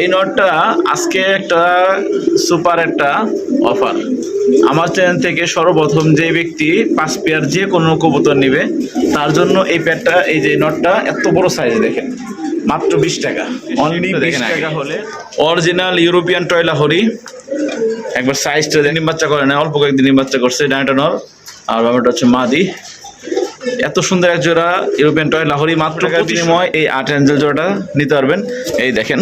এই নটটা আজকে একটা সুপার একটা অফার। আমার চ্যানেল থেকে সর্বপ্রথম যে ব্যক্তি পাঁচ পেয়ার যে কোনো কবুতর নেবে তার জন্য এই পেয়ারটা এই যে নটটা এত বড় সাইজ দেখেন মাত্র বিশ টাকা। অনলি বিশ টাকা হলে অরিজিনাল ইউরোপিয়ান টয়লা হরি একবার সাইজটা ডিম বাচ্চা করে না অল্প কয়েকদিন ডিম বাচ্চা করছে ডানাটা নর আর ব্যাপারটা হচ্ছে মাদি। এত সুন্দর এক জোড়া ইউরোপিয়ান টয় লাহোরি মাত্র বিনিময় এই আট অ্যাঞ্জেল জোড়াটা নিতে পারবেন। এই দেখেন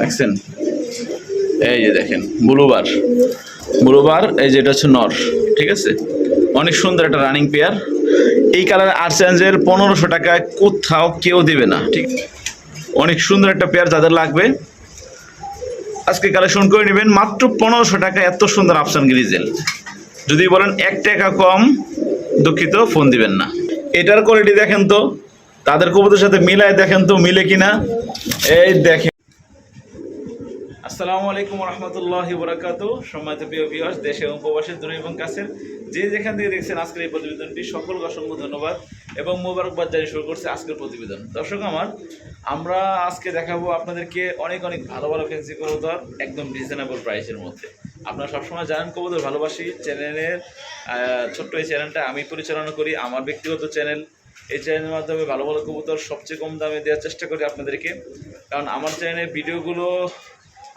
দেখছেন? এই যে দেখেন, ব্লুবার। ব্লুবার, এই যে এটা হচ্ছে নর, ঠিক আছে? অনেক সুন্দর একটা রানিং পেয়ার এই কালার আর্টস অ্যাঞ্জেল পনেরোশো টাকায় কোথাও কেউ দেবে না, ঠিক? অনেক সুন্দর একটা পেয়ার যাদের লাগবে। আজকে কালেকশন করে নেবেন, মাত্র পনেরোশো টাকা এত সুন্দর আফসান গ্রিজেল যদি বলেন এক টাকা কম, দুঃখিত ফোন দিবেন না। এটার কোয়ালিটি দেখেন তো, তাদের কবুতরের সাথে মিলায় দেখেন তো, মিলে কিনা? এই দেখেন। আসসালামু আলাইকুম রহমতুল্লাহ বরাকাত সম্মানিত প্রিয় ভিউয়ার্স দেশে এবং প্রবাসের দূরে এবং কাছের, যে যেখান থেকে দেখছেন আজকের এই প্রতিবেদনটি, সকলকে অসংখ্য ধন্যবাদ এবং মোবারকবাদ জানিয়ে শুরু করছে আজকের প্রতিবেদন। দর্শক আমার, আমরা আজকে দেখাবো আপনাদেরকে অনেক অনেক ভালো ভালো ফেন্সি কবুতর, একদম রিজনেবল প্রাইসের মধ্যে। আপনারা সবসময় জানেন, কবুতর ভালোবাসি। চ্যানেলের ছোট্ট এই চ্যানেলটা আমি পরিচালনা করি, আমার ব্যক্তিগত চ্যানেল। এই চ্যানেলের মাধ্যমে ভালো ভালো কবুতর সবচেয়ে কম দামে দেওয়ার চেষ্টা করি আপনাদেরকে। কারণ আমার চ্যানেলের ভিডিওগুলো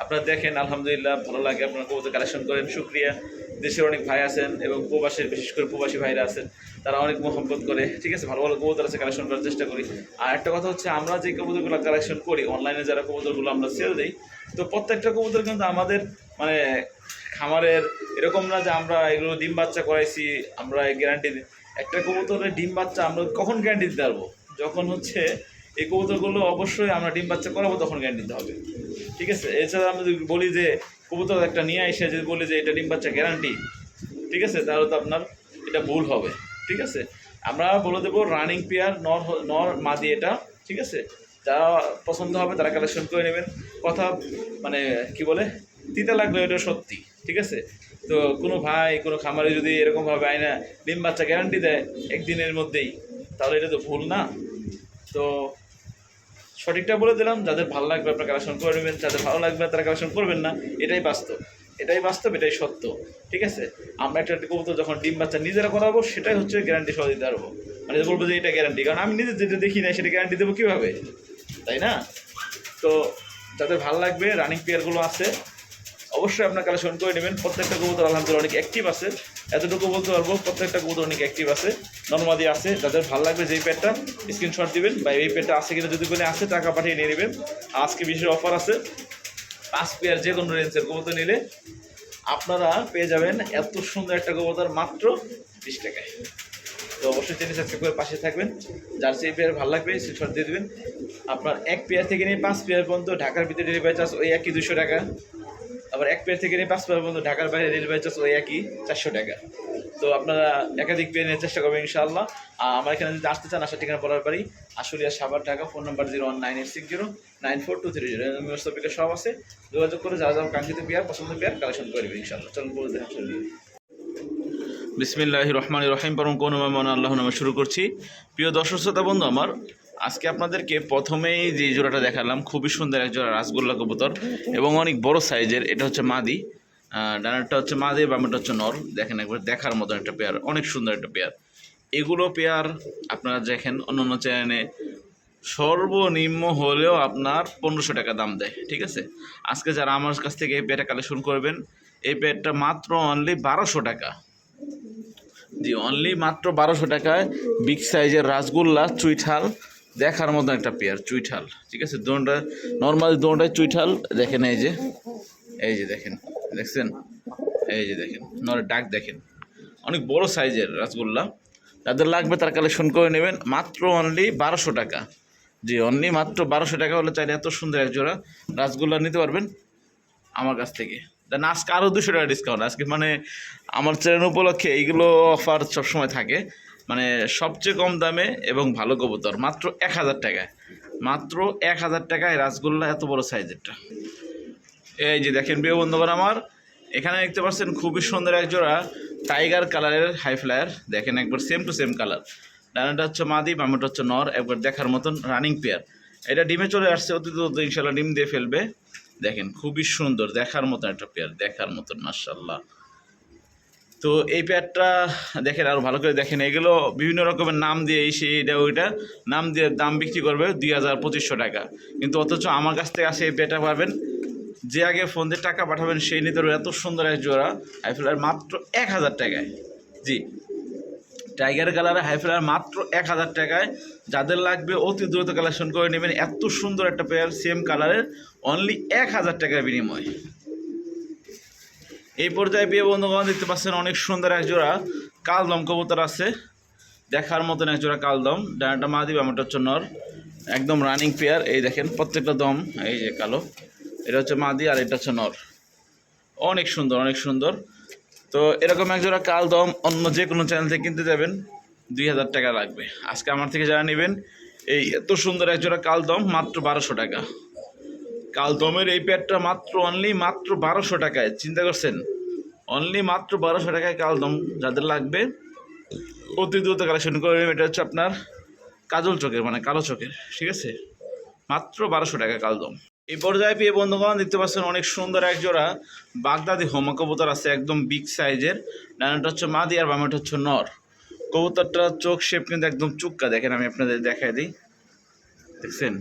আপনারা দেখেন, আলহামদুলিল্লাহ, ভালো লাগে। আপনারা কবুতর কালেকশন করেন। শুক্রিয়া দেশের অনেক ভাই আছেন এবং প্রবাসের, বিশেষ করে প্রবাসী ভাইরা আছেন, তারা অনেক মহব্বত করে। ঠিক আছে, ভালো ভালো কবুতর আছে কালেকশন করার চেষ্টা করি। আর একটা কথা হচ্ছে, আমরা যে কবুতরগুলো কালেকশন করি অনলাইনে যারা কবুতরগুলো আমরা সেল দিই, তো প্রত্যেকটা কবুতর কিন্তু আমাদের মানে খামারের, এরকম না যে আমরা এগুলো ডিম বাচ্চা করাইছি, আমরা গ্যারান্টি একটা কবুতরের ডিম বাচ্চা আমরা কখন গ্যারান্টি দিতে পারব? যখন হচ্ছে এই কবুতরগুলো অবশ্যই আমরা ডিম বাচ্চা করাবো, তখন গ্যারান্টি দিতে হবে। ঠিক আছে? এছাড়া আমরা যদি বলি যে কবুতর একটা নিয়ে এসে যদি বলি যে এটা ডিম বাচ্চা গ্যারান্টি ঠিক আছে? তাহলে তো আপনার এটা ভুল হবে। ঠিক আছে? আমরা বলে দেবো রানিং পেয়ার নর নর মাদি এটা, ঠিক আছে? যারা পছন্দ হবে তারা কালেকশন করে নেবেন। কথা মানে কি বলে? তিতা লাগল এটা সত্যি, ঠিক আছে? তো কোনো ভাই, কোনো খামারে যদি এরকমভাবে আয়না ডিম বাচ্চা গ্যারান্টি দেয় একদিনের মধ্যেই, তাহলে এটা তো ভুল না। তো সঠিকটা বলে দিলাম, যাদের ভালো লাগবে আপনারা কালেকশন করে নেবেন, যাদের ভালো লাগবে তারা কালেকশন করবেন না, এটাই বাস্তব। এটাই বাস্তব, এটাই সত্য, ঠিক আছে? আমরা একটা কবুতর যখন ডিম বাচ্চা নিজেরা করাবো, সেটাই হচ্ছে গ্যারান্টি সহ দিতে পারব মানে বলব যে এটা গ্যারান্টি কারণ আমি নিজে যেটা দেখি না সেটা গ্যারান্টি দেবো কীভাবে? তাই না? তো যাদের ভালো লাগবে রানিং পেয়ারগুলো আছে, অবশ্যই আপনার কালেকশন করে নেবেন। প্রত্যেকটা কবুতর আলহামদুলিল্লাহ অনেক অ্যাক্টিভ আছে। এতটুকু বলতে পারব, প্রত্যেকটা কবুতর অনেক অ্যাক্টিভ আছে, নর্মাদি আছে, যাদের ভালো লাগবে যেই প্যাডটা স্ক্রিনশট দিবেন বা এই প্যাডটা আছে কিনা যদি বলে আছে, টাকা পাঠিয়ে নিয়ে নেবেন। আজকে বিশেষ অফার আছে। পাঁচ পেয়ার যে কোনো রেঞ্জের কবুতর নিলে আপনারা পেয়ে যাবেন এত সুন্দর একটা কবুতর মাত্র বিশ টাকায়। তো অবশ্যই চ্যানেল সাবস্ক্রাইব করে পাশে থাকবেন। যার সেই পেয়ার ভালো লাগবে স্ক্রিনশট দিয়ে দেবেন। আপনার এক পেয়ার থেকে নিয়ে পাঁচ পেয়ার পর্যন্ত ঢাকার ভিতরে ডেলিভারি চার্জ ওই একই দুশো টাকা। আবার এক পেয়ার থেকে নিয়ে পাঁচ পেয়ার পর্যন্ত ঢাকার বাইরে ডেলিভারি চার্জ ওই একই, চারশো টাকা। তো আপনারা একাধিক পেয়ে নেওয়ার চেষ্টা করবেন ইনশাআল্লাহ। আর আমার এখানে যদি আসতে চান, আসার ঠিকানা বলার পারি, Ashulia Savar Dhaka, phone number zero one nine eight six zero nine four two three zero মোস্তফিকের সব আছে। যোগাযোগ করে যারা যারা কাঙ্ক্ষিত পেয়ার পছন্দ পেয়ার কালেকশন করবে ইনশাআল্লাহ। চলুন বলে শুরু করি। বিসমিল্লাহ রহমান রহিম। পরম কোন আল্লাহ নামে শুরু করছি। প্রিয় দর্শক, শ্রোতা, বন্ধু, আমার আজকে আপনাদেরকে প্রথমেই যে জোড়াটা দেখালাম, খুবই সুন্দর এক জোড়া রাসগোল্লা কবুতর এবং অনেক বড় সাইজের, এটা হচ্ছে মাদি। ডানারটা হচ্ছে মাদি বামেরটা হচ্ছে নর। দেখেন একবার দেখার মতন একটা পেয়ার অনেক সুন্দর একটা পেয়ার এগুলো পেয়ার আপনারা দেখেন অন্য অন্য চ্যানেলে সর্বনিম্ন হলেও আপনার পনেরোশো টাকা দাম দেয়, ঠিক আছে? আজকে যারা আমার কাছ থেকে এই পেয়ারটা কালেকশন করবেন, এই পেয়ারটা মাত্র অনলি বারোশো টাকা। জি অনলি মাত্র বারোশো টাকায় বিগ সাইজের রাসগোল্লা, চুইঠাল দেখার মতো একটা পেয়ার চুইঠাল, ঠিক আছে? দোনটা নর্মাল দোনটায় চুইঠাল, দেখেন এই যে এই যে দেখেন, দেখছেন? এই যে দেখেন, নর ডাক দেখেন। অনেক বড় সাইজের, রাসগোল্লা। যাদের লাগবে তার কালেকশন করে নেবেন। মাত্র অনলি বারোশো টাকা। জি অনলি মাত্র বারোশো টাকা হলে চাইলে এত সুন্দর এক জোড়া রাসগোল্লা নিতে পারবেন আমার কাছ থেকে। দেন আজকে আরও দুশো টাকা ডিসকাউন্ট আজকে মানে আমার চ্যানেল উপলক্ষে এইগুলো অফার সবসময় থাকে। মানে সবচেয়ে কম দামে এবং ভালো কবুতর, মাত্র এক হাজার টাকায় মাত্র এক হাজার টাকায় রাসগোল্লা এত বড় সাইজেরটা। এই যে দেখেন প্রিয় বন্ধুগণ আমার, এখানে দেখতে পাচ্ছেন খুবই সুন্দর এক জোড়া টাইগার কালারের হাই ফ্লায়ার। দেখেন একবার সেম টু সেম কালার ডানাটা হচ্ছে মাদি বামাটা হচ্ছে নর, একবার দেখার মতন রানিং পেয়ার এটা ডিমে চলে আসছে, অতি দ্রুত ইনশাল্লাহ ডিম দিয়ে ফেলবে। দেখেন খুবই সুন্দর, দেখার মতন একটা পেয়ার দেখার মতন মার্শাল্লাহ তো এই পেয়ারটা দেখেন আরও ভালো করে দেখেন। এগুলো বিভিন্ন রকমের নাম দিয়ে এই সেই এটা ওইটা, নাম দিয়ে দাম বিক্রি করবে দুই হাজার পঁচিশশো টাকা। কিন্তু অথচ আমার কাছ থেকে আসে এই পেয়ারটা পাবেন, যে আগে ফোন দিয়ে টাকা পাঠাবেন, সেই নিতে এত সুন্দর এক জোড়া হাইফ্লার মাত্র এক হাজার টাকায়। জি। টাইগার কালারে হাইফ্লার মাত্র এক হাজার টাকায়। যাদের লাগবে অতি দ্রুত কালেকশন করে নেবেন। এত সুন্দর একটা পেয়ার সেম কালারের অনলি এক হাজার টাকার বিনিময়। এই পর্যায়ে বিয়ে বন্ধুগণ, দেখতে পাচ্ছেন অনেক সুন্দর এক জোড়া কালদম কবুতর আছে। দেখার মতন এক জোড়া কালদম। ডানাটা মা দিবে, আমারটা হচ্ছে নর। একদম রানিং পেয়ার এই দেখেন, প্রত্যেকটা দম, এই যে কালো। এটা হচ্ছে মাদি আর এটা হচ্ছে নর। অনেক সুন্দর অনেক সুন্দর। তো এরকম এক জোড়া কালদম অন্য যে কোনো চ্যানেল থেকে কিনতে যাবেন। দুই হাজার টাকা লাগবে। আজকে আমার থেকে যারা নেবেন, এই এত সুন্দর এক জোড়া কালদম, মাত্র বারোশো টাকা। কালদমের এই প্যাডটা মাত্র অনলি মাত্র বারোশো টাকায়, চিন্তা করছেন? অনলি মাত্র বারোশো টাকায় কালদম যাদের লাগবে, অতি দ্রুত কালেকশন করে। এটা হচ্ছে আপনার কাজল চোখের মানে কালো চোখের, ঠিক আছে? মাত্র বারোশো টাকা কালদম। এই পর্যায়ে পেয়ে বন্ধুগণ, দেখতে পাচ্ছেন অনেক সুন্দর এক জোড়া বাগদাদি হোমা কবুতর আছে, একদম বিগ সাইজের ডানাটা হচ্ছে মাদি আর বামাটা হচ্ছে নর। কবুতরটা চোখ শেপ কিন্তু একদম চুক্কা। দেখেন, আমি আপনাদের দেখাই দিই। দেখছেন?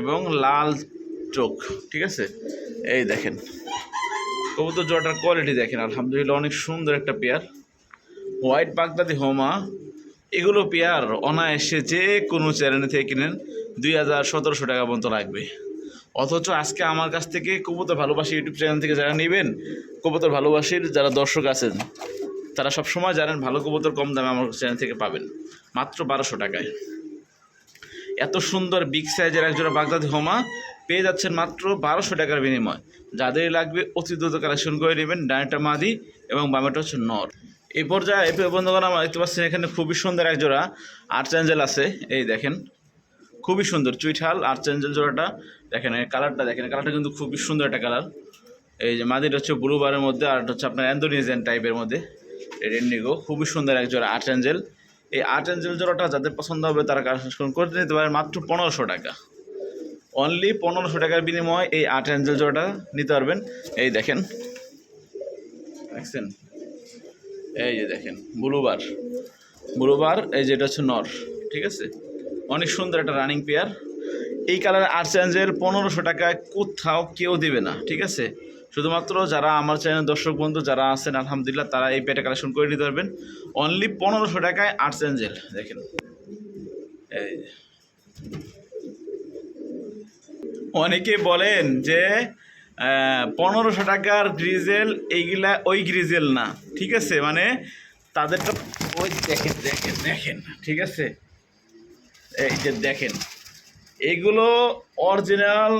এবং লাল চোখ, ঠিক আছে? এই দেখেন, কবুতর জোড়াটার কোয়ালিটি দেখেন, আলহামদুলিল্লাহ অনেক সুন্দর একটা পেয়ার হোয়াইট বাগদাদি হোমা, এগুলো পেয়ার অনায়াসে যে কোনো চ্যানেল থেকে কিনেন, দুই হাজার সতেরোশো টাকা পর্যন্ত লাগবে। অথচ আজকে আমার কাছ থেকে কবুতর ভালোবাসি ইউটিউব চ্যানেল থেকে যারা নেবেন, কবুতর ভালোবাসির যারা দর্শক আছেন, তারা সবসময় জানেন ভালো কবুতর কম দামে আমার চ্যানেল থেকে পাবেন, মাত্র বারোশো টাকায়। এত সুন্দর বিগ সাইজের একজোড়া বাগদাদি হোমা পেয়ে যাচ্ছেন মাত্র বারোশো টাকার বিনিময়। যাদের লাগবে অতি দ্রুত কালেকশন করে নেবেন ডানেটা মাদি এবং বামেটা হচ্ছে নর। এই পর্যায়ে বন্ধুগণ, আমরা দেখতে পাচ্ছেন এখানে খুবই সুন্দর এক জোড়া আর্চ অ্যাঞ্জেল আছে। এই দেখেন, খুবই সুন্দর চুইঠাল আর্চ অ্যাঞ্জেল জোড়াটা। দেখেন, এই কালারটা দেখেন কালারটা কিন্তু খুবই সুন্দর একটা কালার এই যে মাদিটা হচ্ছে ব্লু বারের মধ্যে আর হচ্ছে আপনার অ্যান্ডোনিজেন টাইপের মধ্যে। রেন্ডিগো খুবই সুন্দর এক জোড়া আর্চ অ্যাঞ্জেল এই আর্ট অ্যাঞ্জেল জোড়াটা যাদের পছন্দ হবে তারা কালেকশন করতে নিতে পারেন মাত্র পনেরোশো টাকা। অনলি পনেরোশো টাকার বিনিময়ে এই আর্ট অ্যাঞ্জেল জোড়াটা নিতে পারবেন। এই দেখেন। দেখছেন? এই যে দেখেন ব্লুবার ব্লুবার এই যেটা হচ্ছে নর, ঠিক আছে? অনেক সুন্দর একটা রানিং পেয়ার। এই কালার আর্টস অ্যাঞ্জেল পনেরোশো টাকায় কোথাও কেউ দেবে না, ঠিক আছে? শুধুমাত্র যারা আমার চ্যানেল দর্শক বন্ধু, যারা আছেন, আলহামদুলিল্লাহ, তারা এই পেটা কালেকশন করে নিতে পারবেন। অনলি পনেরোশো টাকায় আর্টস অ্যাঞ্জেল দেখেন। এই অনেকে বলেন যে পনেরোশো টাকার গ্রিজেল এইগুলা ওই গ্রিজেল না, ঠিক আছে? মানে তাদেরটা ওই দেখেন দেখেন দেখেন, ঠিক আছে? এই যে দেখেন, এগুলো অরিজিনাল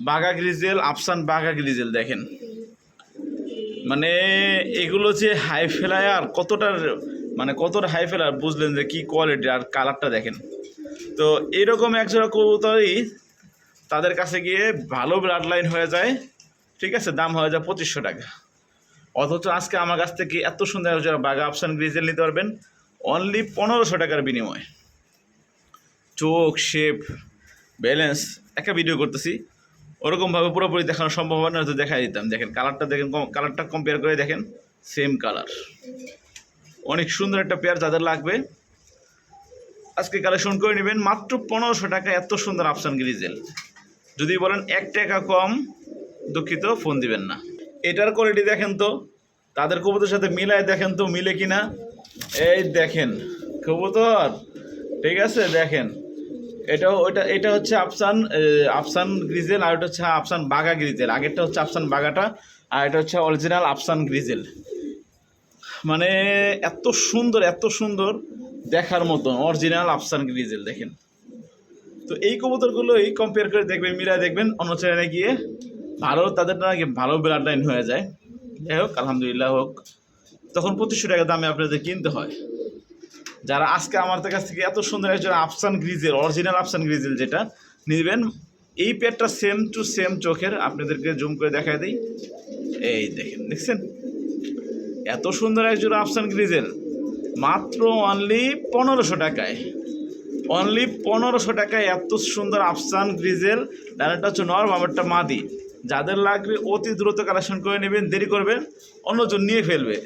বাঘা গ্রিজেল, আফসান বাঘা গ্রিজেল, দেখেন। মানে এগুলো যে হাই ফেলায়ার কতটার মানে কতটা হাই ফেলার বুঝলেন যে কী কোয়ালিটি আর কালারটা দেখেন। তো এরকম একজোড়া কবুতরই তাদের কাছে গিয়ে ভালো ব্লাড লাইন হয়ে যায়, ঠিক আছে? দাম হয়ে যায় পঁচিশশো টাকা। অথচ আজকে আমার কাছ থেকে এত সুন্দর একজোড়া বাঘা, আফসান গ্রিজেল নিতে পারবেন অনলি পনেরোশো টাকার বিনিময়ে। চোখ শেপ ব্যালেন্স একটা ভিডিও করতেছি। ওরকমভাবে পুরোপুরি দেখানো সম্ভব হয় না, হয়তো দেখাই দিতাম। দেখেন কালারটা দেখেন কালারটা কম্পেয়ার করে দেখেন সেম কালার অনেক সুন্দর একটা পেয়ার যাদের লাগবে। আজকে কালেকশন করে নেবেন, মাত্র পনেরোশো টাকা, এত সুন্দর আফসান গ্রিজেল যদি বলেন এক টাকা কম, দুঃখিত ফোন দিবেন না। এটার কোয়ালিটি দেখেন তো, তাদের কবুতরের সাথে মিলায় দেখেন তো, মিলে কিনা? এই দেখেন, কবুতর, ঠিক আছে, দেখেন। এটা ওইটা এটা হচ্ছে আফসান আফসান গ্রিজেল আর এটা হচ্ছে আফসান বাগা গ্রিজেল। আগেরটা হচ্ছে আফসান বাগাটা আর এটা হচ্ছে অরিজিনাল আফসান গ্রিজেল। মানে এত সুন্দর এত সুন্দর দেখার মতন অরিজিনাল আফসান গ্রিজেল, দেখেন। তো এই কবুতরগুলোই কম্পেয়ার করে দেখবেন মিলায় দেখবেন, অন্য চ্যানেলে গিয়ে ভালো, তাদের নাকি ভালো ব্লাড লাইন হয়ে যায়। যাই হোক, আলহামদুলিল্লাহ হোক, তখন পঁচিশশো টাকা দামে আপনাদের কিনতে হয়। যারা আজকে আমার কাছ থেকে এত সুন্দর একজন আফসান গ্রিজেল অরিজিনাল আফসান গ্রিজেল যেটা, নেবেন। এই পেটটা সেম টু সেম চোখের, আপনাদেরকে জুম করে দেখায় দিই। এই দেখেন, দেখছেন? এত সুন্দর একজন আফসান গ্রিজেল। মাত্র অনলি পনেরোশো টাকায়। অনলি পনেরোশো টাকায় এত সুন্দর আফসান গ্রিজেল। ডানাটা হচ্ছে নর বাবারটা মাদি। যাদের লাগবে অতি দ্রুত কালেকশন করে নেবেন, দেরি করবেন অন্যজন নিয়ে ফেলবে।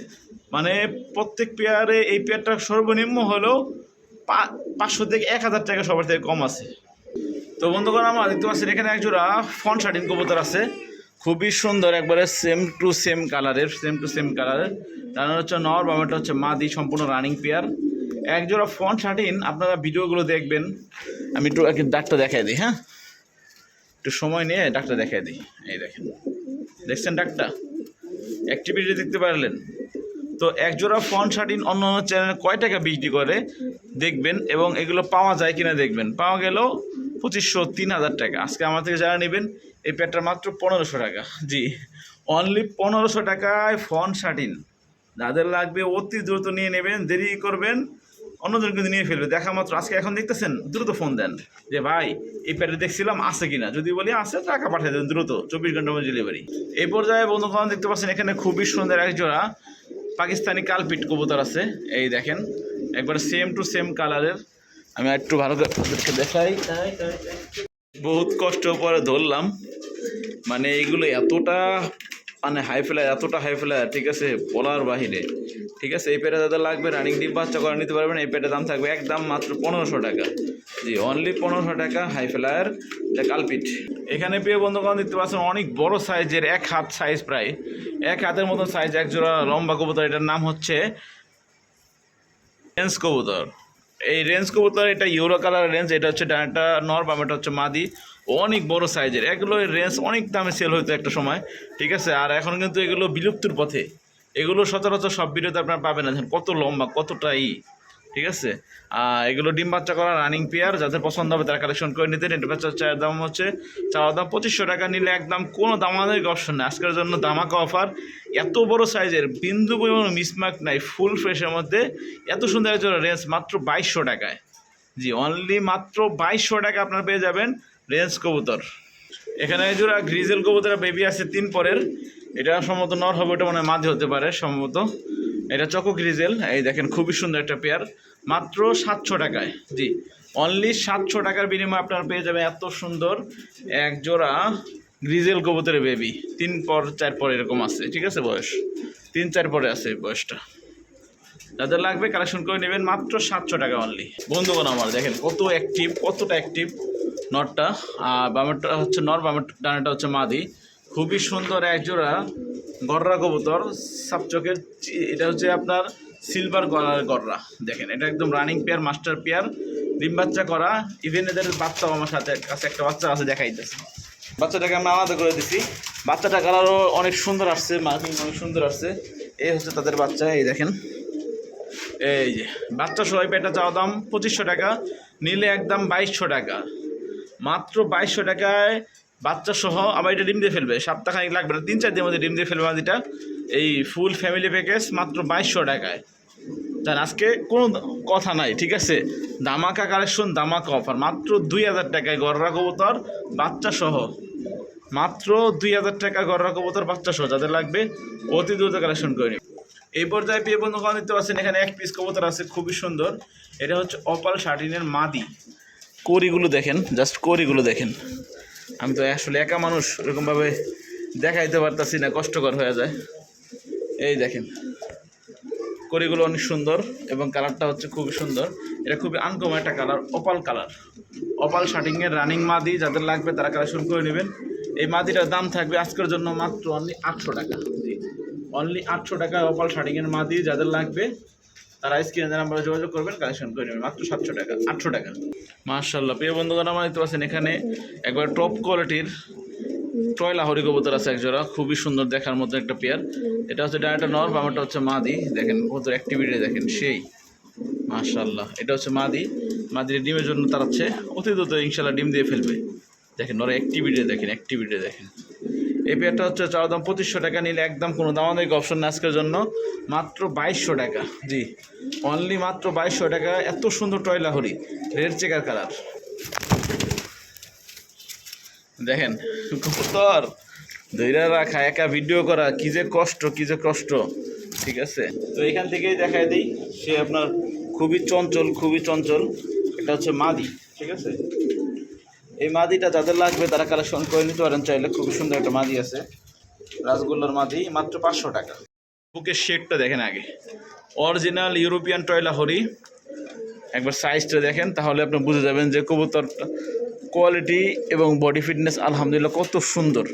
মানে প্রত্যেক পেয়ারে এই পেয়ারটা সর্বনিম্ন হলেও পাঁচশো থেকে এক হাজার টাকা সবার থেকে কম আছে। তো বন্ধুগণ, আমার দেখতে পাচ্ছেন এখানে একজোড়া ফন শার্টিন কবুতর আছে। খুবই সুন্দর, একবারে সেম টু সেম কালারের সেম টু সেম কালারের তার হচ্ছে নর বাবাটা হচ্ছে মাদি, সম্পূর্ণ রানিং পেয়ার একজোড়া ফন শার্টিন, আপনারা ভিডিওগুলো দেখবেন। আমি একটু ডাকটা দেখাই দিই হ্যাঁ? একটু সময় নিয়ে ডাক্তার দেখাই দিই। এই দেখেন। দেখছেন ডাকটা অ্যাক্টিভিটি দেখতে পারলেন। তো একজোড়া ফন শার্টিন অন্য অন্য চ্যানেলে কয় টাকা বিক্রি করে দেখবেন এবং এগুলো পাওয়া যায় কিনা দেখবেন। পাওয়া গেলেও পঁচিশশো, তিন হাজার টাকা। আজকে আমার থেকে যারা নেবেন, এই প্যাডটা মাত্র পনেরোশো টাকা। জি অনলি পনেরোশো টাকায় ফন শার্টিন যাদের লাগবে অতি দ্রুত নিয়ে নেবেন, দেরি করবেন অন্যজন কিন্তু নিয়ে ফেলবে। দেখা মাত্র আজকে এখন দেখতেছেন, দ্রুত ফোন দেন যে, ভাই, এই প্যাডে দেখছিলাম, আছে কিনা? যদি বলি, আছে, টাকা পাঠিয়ে দেন দ্রুত, চব্বিশ ঘণ্টার মধ্যে ডেলিভারি এই পর্যায়ে বন্ধুগণ দেখতে পাচ্ছেন, এখানে খুবই সুন্দর এক জোড়া পাকিস্তানি কালপিট কবুতর আছে। এই দেখেন, একবার সেম টু সেম কালারের আমি একটু ভালো করে দেখাই। বহুত কষ্ট পরে ধরলাম। মানে এইগুলো এতটা মানে হাই ফ্লায়ার এতটা হাই ফ্লায়ার ঠিক আছে বলার বাহিরে। ঠিক আছে, এই পেটে যাদের লাগবে রানিং ডিপ বাচ্চা করে নিতে পারবেন এই পেটের দাম থাকবে একদম মাত্র পনেরোশো টাকা। জি অনলি পনেরোশো টাকা হাই ফ্লায়ার এটা কালপিট। এখানে পেয়ে বন্ধুগণ, দেখতে পাচ্ছেন, অনেক বড় সাইজের এক হাত সাইজ প্রায়। এক হাতের মতো সাইজ এক জোড়া লম্বা কবুতর, এটার নাম হচ্ছে রেঞ্জ কবুতর। এই রেঞ্জ কবুতর, এটা ইউরো কালার রেঞ্জ, এটা হচ্ছে ডানাটা নর বামেটা হচ্ছে মাদি। অনেক বড় সাইজের। এগুলো রেঞ্জ অনেক দামে সেল হতো একটা সময়, ঠিক আছে? আর এখন কিন্তু এগুলো বিলুপ্তির পথে। এগুলো সচরাচর সব ভিডিওতে আপনারা পাবেন না। কত লম্বা, কতটা ই, ঠিক আছে? আর এগুলো ডিম বাচ্চা করা রানিং পেয়ার যাদের পছন্দ হবে তারা কালেকশন করে নিতেন এটা বাচ্চার চায়ের দাম হচ্ছে চাওয়ার দাম পঁচিশশো টাকা, নিলে একদম কোনো দামাদারি অপশন নেই। আজকের জন্য দামাকা অফার এত বড় সাইজের, বিন্দু পরিমাণ মিসমার্ক নাই ফুল ফ্রেশের মধ্যে। এত সুন্দর একজন রেঞ্জ মাত্র বাইশশো টাকায়। জি অনলি মাত্র বাইশশো টাকা আপনারা পেয়ে যাবেন। রেঞ্জ কবুতর। এখানে জোড়া গ্রিজেল কবুতর বেবি আছে তিন পরের। এটা সম্ভবত নর হবে এটা মনে মাঝে হতে পারে, সম্ভবত। এটা চকো গ্রিজেল, এই দেখেন খুবই সুন্দর একটা পেয়ার মাত্র সাতশো টাকায়, জি। অনলি সাতশো টাকার বিনিময়ে আপনারা পেয়ে যাবেন এত সুন্দর এক জোড়া গ্রিজেল কবুতরের বেবি তিন পর, চার পর এরকম আছে, ঠিক আছে বয়স? তিন, চার পরে আছে বয়সটা। যাদের লাগবে কালেকশন করে নেবেন, মাত্র সাতশো টাকা অনলি বন্ধুগণ আমার, দেখেন কত অ্যাক্টিভ কতটা অ্যাক্টিভ নটটা, আর বামেরটা হচ্ছে নর বামের ডানাটা হচ্ছে মাদি। খুবই সুন্দর, একজোড়া গররা কবুতর। সাপচকের এটা হচ্ছে আপনার সিলভার গলার গররা। দেখেন, এটা একদম রানিং পেয়ার মাস্টার পেয়ার ডিম বাচ্চা করা ইভেন এদের বাচ্চাও আমার সাথে কাছে একটা বাচ্চা আছে দেখাইতেছে। বাচ্চাটাকে আমরা আলাদা করে দিছি। বাচ্চাটা কালারও অনেক সুন্দর আসছে মার্কিং অনেক সুন্দর আসছে। এই হচ্ছে তাদের বাচ্চা, এই দেখেন। এই যে, বাচ্চা সবাই পেটা চাওয়া দাম পঁচিশশো টাকা, নিলে একদম বাইশশো টাকা। মাত্র বাইশশো টাকায় বাচ্চা সহ আবার এটা ডিম দিয়ে ফেলবে। সপ্তাহখানিক লাগবে না, তিন চার দিনের মধ্যে ডিম দিয়ে ফেলবে মাদিটা এই ফুল ফ্যামিলি প্যাকেজ মাত্র বাইশশো টাকায়। জান আজকে কোনো কথা নাই, ঠিক আছে? দামাকা কালেকশন দামাকা অফার মাত্র দুই হাজার টাকায় গররা কবুতর বাচ্চা সহ মাত্র দুই হাজার টাকা গররা কবুতর বাচ্চা সহ যাদের লাগবে অতি দ্রুত কালেকশন করে এই পর্যায়ে পেয়ে বন্ধু দেখতে পাচ্ছেন এখানে এক পিস কবুতর আছে, খুবই সুন্দর। এটা হচ্ছে অপাল শার্টিনের মাদি। করিগুলো দেখেন জাস্ট করিগুলো দেখেন। আমি তো আসলে একা মানুষ, ওরকমভাবে দেখাইতে পারতাছি না, কষ্টকর হয়ে যায়। এই দেখেন করিগুলো অনেক সুন্দর এবং কালারটা হচ্ছে খুবই সুন্দর। এটা খুবই আনকমন একটা কালার অপাল কালার অপাল শার্টিংয়ের রানিং মাদি যাদের লাগবে তারা কালেকশন করে নেবেন। এই মাদিটার দাম থাকবে আজকের জন্য মাত্র অনলি আটশো টাকা। অনলি আটশো টাকা অপাল শার্টিংয়ের মাদি যাদের লাগবে। তারা স্ক্রিনে নাম্বারে যোগাযোগ করবেন কালেকশন করে নেবেন, মাত্র সাতশো টাকা, আটশো টাকা। মার্শাল্লাহ প্রিয় বন্ধুগণ, আমার দেখতে পাচ্ছেন এখানে একবার টপ কোয়ালিটির টয় লাহরি কবুতর আছে একজোড়া, খুবই সুন্দর দেখার মতো একটা পেয়ার এটা হচ্ছে ডায়াটা নর বামাটা হচ্ছে মাদি। দেখেন কবুতর অ্যাক্টিভিটি দেখেন, সেই। মাশাল্লাহ এটা হচ্ছে মাদি। মাদির ডিমের জন্য তারাচ্ছে অতি দ্রুত ইনশাল্লাহ ডিম দিয়ে ফেলবে। দেখেন নর অ্যাক্টিভিটি দেখেন অ্যাক্টিভিটি দেখেন। এই পেয়ারটা হচ্ছে চাওয়া দাম পঁচিশশো টাকা, নিলে একদম কোনো দামাদামি অপশন না আজকের জন্য। মাত্র বাইশশো টাকা, জি। অনলি মাত্র বাইশশো টাকা, এত সুন্দর toy Lahori, red checker colour. দেখেন, কবুতর ধৈর্য রাখা, একা ভিডিও করা, কি যে কষ্ট, কি যে কষ্ট। ঠিক আছে? তো এখান থেকেই দেখায় দিই, সে আপনার খুবই চঞ্চল খুবই চঞ্চল। এটা হচ্ছে মাদি, ঠিক আছে? এই মাদিটা যাদের লাগবে তারা কালেকশন করে নিতে পারেন, চাইলে খুবই সুন্দর একটা মাদি আছে। রাসগোল্লার মাদি, মাত্র পাঁচশো টাকা। বুকের শেডটা দেখেন আগে। অরিজিনাল ইউরোপিয়ান টয়লা হরি। একবার সাইজটা দেখেন, তাহলে আপনি বুঝে যাবেন যে কবুতরটা কোয়ালিটি এবং বডি ফিটনেস আলহামদুলিল্লাহ কত সুন্দর।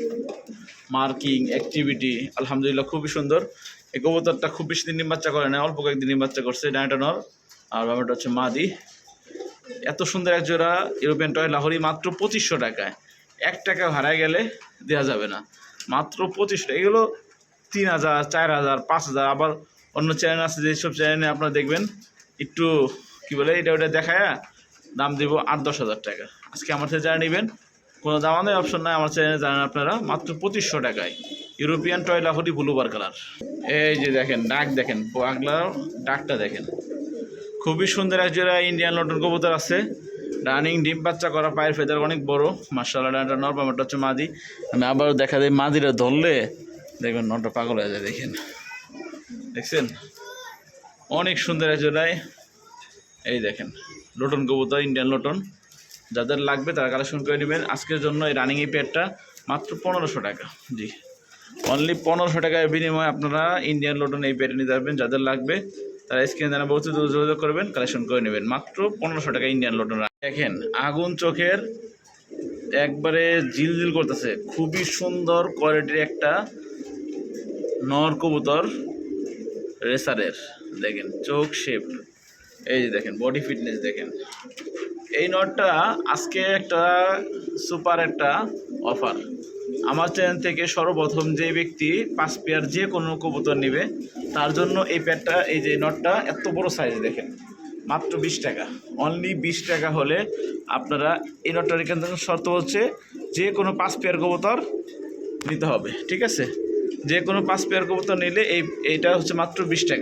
মার্কিং, অ্যাক্টিভিটি, আলহামদুলিল্লাহ খুবই সুন্দর। এই কবুতরটা খুব বেশি দিন বাচ্চা করে না, অল্প কয়েকদিন বাচ্চা করছে ডায়টা নর আর বাবাটা হচ্ছে মাদি। এত সুন্দর এক জোড়া ইউরোপিয়ান টয় লাহরি মাত্র পঁচিশশো টাকায়। এক টাকা ভাড়ায় গেলে দেওয়া যাবে না। মাত্র পঁচিশশো। এগুলো তিন হাজার, চার হাজার, পাঁচ হাজার। আবার অন্য চ্যানেল আছে, যেসব চ্যানেলে আপনারা দেখবেন, একটু কি বলে, এটা ওটা দেখায় দাম দিব আট, দশ হাজার টাকা। আজকে আমার থেকে যারা নেবেন, কোনো দামানের অপশন নাই, আমার চ্যানেলে জানেন আপনারা, মাত্র পঁচিশশো টাকায়। European toy Lahori blue bar colour এই যে দেখেন ডাক দেখেন পাগলার ডাকটা দেখেন। খুবই সুন্দর এক জোড়া ইন্ডিয়ান লটন কবুতর আছে। রানিং ডিম বাচ্চা করা, পায়ের ফেদার অনেক বড়। মার্শাল্লাহ ডানটা নরমামটা হচ্ছে মাদি। আমি আবারও দেখা যায় মাদিরা ধরলে। দেখবেন নটা পাগল হয়ে যায়, দেখেন। দেখছেন? অনেক সুন্দর এক জোড়ায়। এই দেখেন, লোটন কবুতর ইন্ডিয়ান লোটন। যাদের লাগবে তারা কালেকশন করে নেবেন। আজকের জন্য এই রানিং এই পেয়ারটা মাত্র পনেরোশো টাকা। জি। অনলি পনেরোশো টাকার বিনিময়ে আপনারা ইন্ডিয়ান লোটন এই পেয়ারটা নিতে পারবেন। যাদের লাগবে তারা স্ক্রিনে জানা বলতে যোগাযোগ করবেন কালেকশন করে নেবেন। মাত্র পনেরোশো টাকা ইন্ডিয়ান লোটন দেখেন, আগুন চোখের একবারে জিলজিল করতেছে। খুবই সুন্দর কোয়ালিটির একটা নর কবুতর রেসারের দেখেন, চোখ শেপ এই যে দেখেন বডি ফিটনেস দেখেন। এই নটটা আজকে একটা সুপার একটা অফার আমার চ্যানেল থেকে সর্বপ্রথম যে ব্যক্তি পাঁচ পেয়ার যে কোনো কবুতর নেবে, তার জন্য এই প্যাডটা এই যে নটটা এত বড় সাইজ দেখেন, মাত্র বিশ টাকা। অনলি বিশ টাকা হলে আপনারা এই নটটার এখান শর্ত হচ্ছে যে কোনো পাঁচ পেয়ার কবুতর নিতে হবে, ঠিক আছে? যে কোনো পাঁচ পেয়ার কবুতর নিলে এই, এইটা হচ্ছে মাত্র বিশ টাকা।